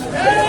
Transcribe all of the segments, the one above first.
Yeah.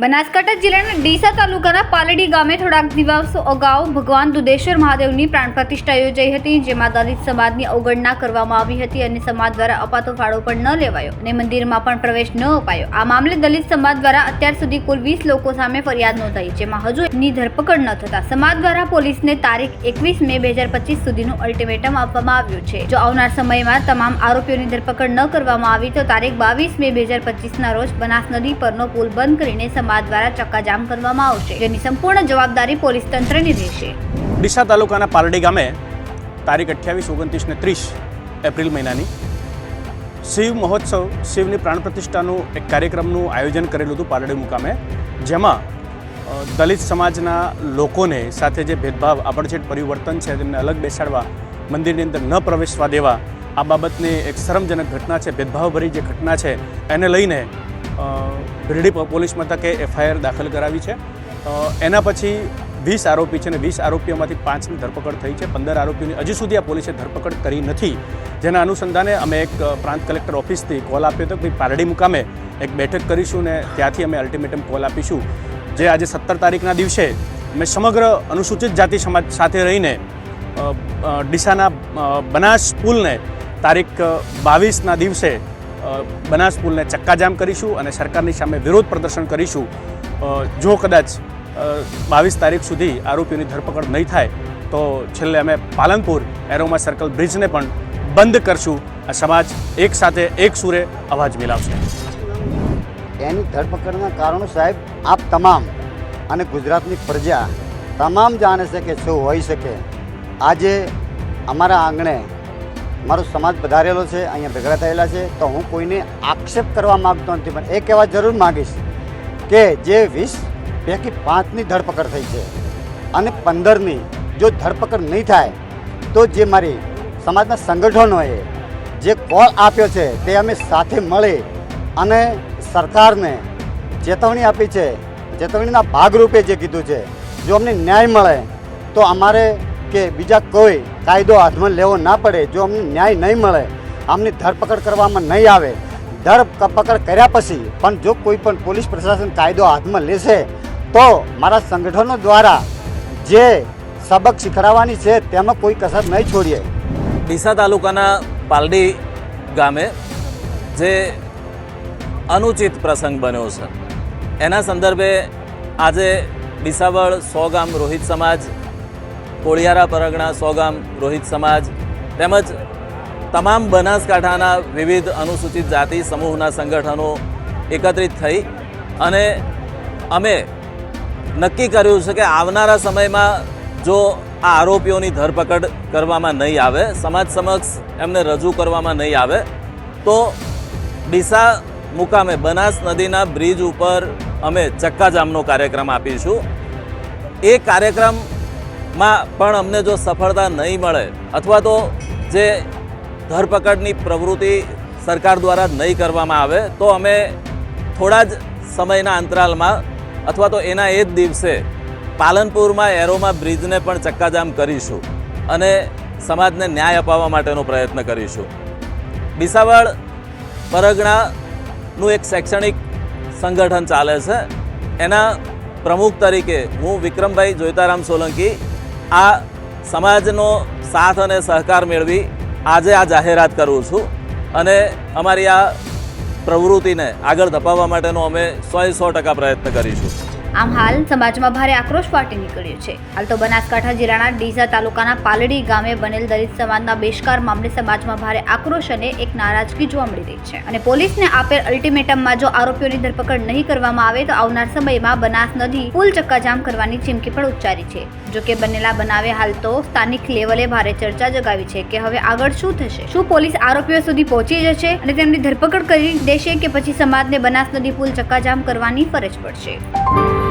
Banaskantha જિલ્લાના ડીસા તાલુકાના પાલડી ગામે થોડાક દિવસો અગાઉ ભગવાન દુધેશ્વર મહાદેવની પ્રાણ પ્રતિષ્ઠા યોજાઈ હતી, જેમાં દલિત સમાજની અવગણના કરવામાં આવી હતી અને સમાજ દ્વારા અપાતો ફાળો પણ ન લેવાયો અને મંદિરમાં પણ પ્રવેશ ન અપાયો. આ મામલે દલિત સમાજ દ્વારા અત્યાર સુધી કુલ વીસ લોકો સામે ફરિયાદ નોંધાઈ, જેમાં હજુ ની ધરપકડ ન થતા. સમાજ દ્વારા પોલીસને તારીખ એકવીસ મે બે હજાર પચીસ સુધીનું અલ્ટિમેટમ આપવામાં આવ્યું છે. જો આવનાર સમયમાં તમામ આરોપીઓની ધરપકડ ન કરવામાં આવી, તો તારીખ બાવીસ મે બે હજાર પચીસના રોજ બનાસ નદી પરનો પુલ બંધ કરીને સમાજ દ્વારા ચક્કાજામ કરવામાં આવશે, જેની સંપૂર્ણ જવાબદારી પોલીસ તંત્રની રહેશે. ડીસા તાલુકાના પાલડી ગામે તારીખ અઠ્યાવીસ, ઓગણત્રીસ ને ત્રીસ એપ્રિલ મહિનાની શિવ મહોત્સવ, શિવની પ્રાણ પ્રતિષ્ઠાનું એક કાર્યક્રમનું આયોજન કરેલું હતું પાલડી મુકામે, જેમાં દલિત સમાજના લોકોને સાથે જે ભેદભાવ આબડછેટ પરિવર્તન છે, તેમને અલગ બેસાડવા, મંદિરની અંદર ન પ્રવેશવા દેવા, આ બાબતની એક શરમજનક ઘટના છે, ભેદભાવભરી જે ઘટના છે, એને લઈને ભીરડી પોલીસ મથકે એફઆઈઆર દાખલ કરાવી છે. એના પછી વીસ આરોપી છે અને વીસ આરોપીઓમાંથી પાંચની ધરપકડ થઈ છે. પંદર આરોપીઓની હજી સુધી આ પોલીસે ધરપકડ કરી નથી. જેના અનુસંધાને અમે એક પ્રાંત કલેક્ટર ઓફિસથી કોલ આપ્યો હતો કે પારડી મુકામે એક બેઠક કરીશું ને ત્યાંથી અમે અલ્ટિમેટમ કોલ આપીશું. જે આજે સત્તર તારીખના દિવસે અમે સમગ્ર અનુસૂચિત જાતિ સમાજ સાથે રહીને ડીસાના બનાસ પુલને તારીખ બાવીસના દિવસે બનાસ પુલને ચક્કાજામ કરીશું અને સરકારની સામે વિરોધ પ્રદર્શન કરીશું. જો કદાચ બાવીસ તારીખ સુધી આરોપીઓની ધરપકડ નહીં થાય, તો છેલ્લે અમે પાલનપુર એરોમા સર્કલ બ્રિજને પણ બંધ કરશું. આ સમાજ એક સાથે એક સુરે અવાજ મિલાવશે. એની ધરપકડના કારણો સાહેબ, આપ તમામ અને ગુજરાતની પ્રજા તમામ જાણે છે કે શું હોઈ શકે. આજે અમારા આંગણે મારો સમાજ પધારેલો છે, અહીંયા ભેગા થયેલા છે, તો હું કોઈને આક્ષેપ કરવા માગતો નથી, પણ એ કહેવા જરૂર માગીશ કે જે વીસ પૈકી પાંચની ધરપકડ થઈ છે અને પંદરની જો ધરપકડ નહીં થાય, તો જે મારી સમાજના સંગઠનોએ જે કોલ આપ્યો છે, તે અમે સાથે મળી અને સરકારને ચેતવણી આપી છે. ચેતવણીના ભાગરૂપે જે કીધું છે, જો અમને ન્યાય મળે, તો અમારે કે બીજા કોઈ કાયદો હાથમાં લેવો ના પડે, જો અમને ન્યાય નહીં મળે, આમની ધરપકડ કરવામાં નહીં આવે. ધરપકડ કર્યા પછી પણ જો કોઈ પણ પોલીસ પ્રશાસન કાયદો હાથમાં લેશે, તો મારા સંગઠનો દ્વારા જે સબક શીખડાવવાની છે, તેમાં કોઈ કસર નહીં છોડીએ. ડીસા તાલુકાના પાલડી ગામે જે અનુચિત પ્રસંગ બન્યો છે. એના સંદર્ભે આજે ડીસાવળ સો ગામ રોહિત સમાજ કોળિયારા પરગણા સોગામ રોહિત સમાજ તેમજ તમામ બનાસકાંઠાના વિવિધ અનુસૂચિત જાતિ સમૂહના સંગઠનો એકત્રિત થઈ અને અમે નક્કી કર્યું છે કે આવનારા સમયમાં જો આ આરોપીઓની ધરપકડ કરવામાં નહીં આવે, સમાજ સમક્ષ એમને રજૂ કરવામાં નહીં આવે, તો ડીસા મુકામે બનાસ નદીના બ્રિજ ઉપર અમે ચક્કાજામનો કાર્યક્રમ આપીશું. એ કાર્યક્રમમાં પણ અમને જો સફળતા નહીં મળે, અથવા તો જે ધરપકડની પ્રવૃત્તિ સરકાર દ્વારા નહીં કરવામાં આવે, તો અમે થોડા જ સમયના અંતરાલમાં અથવા તો એના એ જ દિવસે પાલનપુરમાં એરોમાં બ્રિજને પણ ચક્કાજામ કરીશું અને સમાજને ન્યાય અપાવવા માટેનો પ્રયત્ન કરીશું. ડીસાવાડ પરગણાનું એક શૈક્ષણિક સંગઠન ચાલે છે. એના પ્રમુખ તરીકે હું વિક્રમભાઈ જોઈતારામ સોલંકી આ સમાજનો સાથ અને સહકાર મેળવી આજે આ જાહેરાત કરું છું અને અમારી આ પ્રવૃત્તિને આગળ ધપાવવા માટેનો અમે સો સો ટકા પ્રયત્ન કરીશું. આમ હાલ સમાજમાં ભારે આક્રોશ ફાટી નીકળ્યો છે. હાલ તો બનાસકાંઠા જિલ્લાના ડીસા તાલુકાના પાલડી ગામે બનેલ દલિત સમાજના બેશકાર મામલે સમાજમાં ભારે આક્રોશ અને એક નારાજગી જોવા મળી રહી છે. અને પોલીસને આપેલ અલ્ટિમેટમમાં જો આરોપીઓની ધરપકડ નહીં કરવામાં આવે તો આવનાર સમયમાં બનાસ નદી પુલ ચક્કાજામ કરવાની ચીમકી પણ ઉચ્ચારી છે. જો કે બનેલા બનાવે હાલ તો સ્થાનિક લેવલે ભારે ચર્ચા જગાવી છે કે હવે આગળ શું થશે? શું પોલીસ આરોપીઓ સુધી પહોંચી જશે અને તેમની ધરપકડ કરી દેશે કે પછી સમાજને બનાસ નદી પુલ ચક્કાજામ કરવાની ફરજ પડશે?